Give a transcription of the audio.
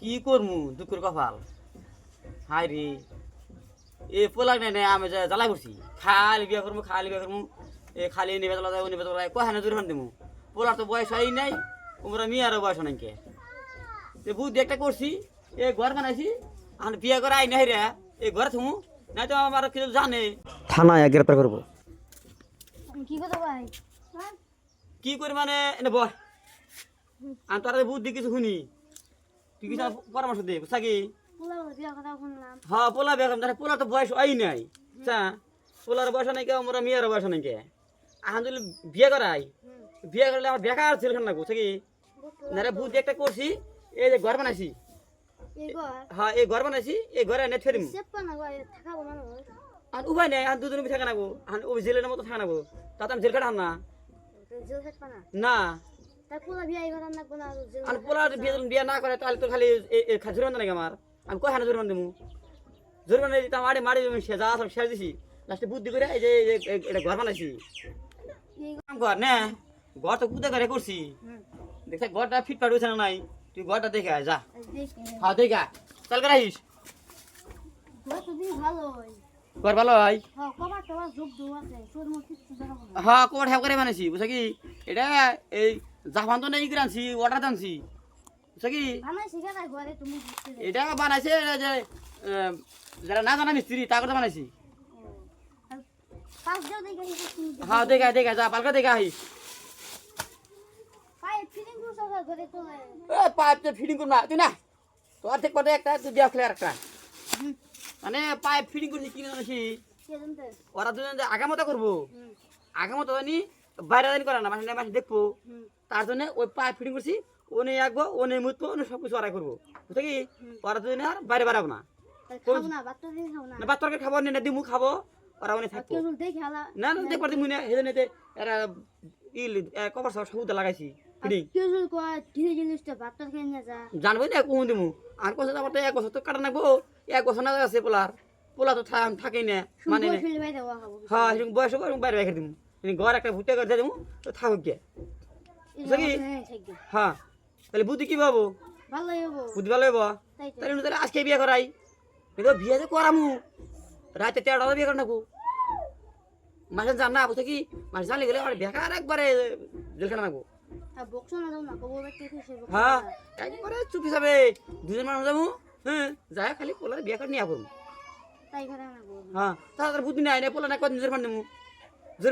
কি করমু? দুঃখের কপাল। হাই রে। এ পোলাক নাই নাই আমি যা জ্বালা করছি। খালি বিয়া করমু খালি বিয়া করমু। এ খালি নিবে চলা যায় নিবে চলা কয় হানে জোর দিমু? পোলার তো বয়স হয় নাই তোমরা মেয়েরও বয়স নাই কে? তে বুদ্ধি একটা করছি এ ঘর বানাইছি আর বিয়া করে আই নাই রে এ ঘরে থমু নাই তো আমার কিছু জানে। থানায় গ্রেপ্তার করব। কি ভাই? কি করি মানে এনে বয়। আমি তোর বুদ্ধি কিছু শুনি। তুই কিছু পরামর্শ দে বুঝছা কি পোলা বিয়া কথা শুনলাম হ্যাঁ পোলা বেগম তাহলে পোলা তো বয়স হয় নাই। চা পোলার বয়স নাই কে? আমরা মেয়ের বয়স নাই কে? আহান যদি বিয়ে করাই। বিয়ে করলে আমার বেকার ছিল না বুঝছা কি? না রে বুদ্ধি একটা করছি এই যে ঘর বানাইছি। হ্যাঁ এই ঘর বানাইছি এই ঘরে এনে মানুষ? আর উপায় নেই আর দুদিন থাকা নাগো আর ওই জেলের মতো থাকা নাগো তাতে আমি জেল কাটাম না? না। আর আর পোলার বিয়ে বিয়ে না করে তাহলে তো খালি জোরবান নাকি আমার। আমি কয় হানা জোরবান দেবো জোরবান দিতাম মারি মারি সে যা সব শেষ দিছি। লাস্টে বুদ্ধি করে এই যে এটা ঘর বানাইছি। কর না। ঘর তো কুদে করে করছি। হুম দেখে ঘরটা ফিট পাট হয়েছে না নাই? তুই ঘরটা দেখে আয়, যা। হ্যাঁ দেখে আয়। চল করে আইস ঘর ভালো হয় ঘর হ্যাঁ হ্যাঁ কোমর হ্যাপ করে বানাইছি বুঝছ কি? এটা এই জাপান তো নেই করে আনছি? অর্ডার বুঝছ কি? এটা বানাইছে যে যারা না জানা মিস্ত্রি তা করে বানাইছি। হ্যাঁ দেখা দেখা যা পালকা দেখা এ পাইপ তো ফিটিং করব না তুই না। তোর থেকে পরে একটা তুই দেওয়া খেলে একটা মানে পাইপ ফিটিং করছি কিনে ওরা দুজন আগামতো করব। আগামতো জানি বাইরে জানি করে না মাসে মাসে দেখব। তার জন্য ওই পাইপ ফিটিং করছি ও নিয়ে আঁকবো ও নিয়ে মুতবো ও সব কিছু ওরাই করব। বুঝতে কি? ওরা দুজনে আর বাইরে বাড়াবো না। খাব দিন না দিমু খাব ওরা ওনে থাকব। না না দেখবার দিমু না নেতে এরা ইল কভার সব লাগাইছি জানব না কোন দিমু। আর কত যাবার তো এক বছর তো কাটা নাকবো এক বছর না আছে পোলার। পোলা তো থাকেই না মানে হ্যাঁ বয়স বাইরে রেখে দিমু। ঘর একটা ভুট্টা করে দিমু তো থাকুক গে। বুঝলি? হ্যাঁ তাহলে বুদ্ধি কি পাবো বুদ্ধি ভালো হব? তাহলে তাহলে আজকে বিয়ে করাই। কিন্তু বিয়ে তো করামু। রাতে তেরোটা বিয়ে করে নাকু মাসে জান না বুঝতে কি মাসে জানলে গেলে আমার বেকার একবারে জেলখানা নাকবো আর বকছো না যাও না কবো ব্যক্তি খুশি হ্যাঁ একবারে চুপি যাবে দুজন মানুষ যাব হ্যাঁ যাই খালি পোলার বিয়ে করে নিয়ে গো হ্যাঁ তাড়াতাড়ি বুদ্ধি নাই না পোলা না কদিন জোর দেবো এ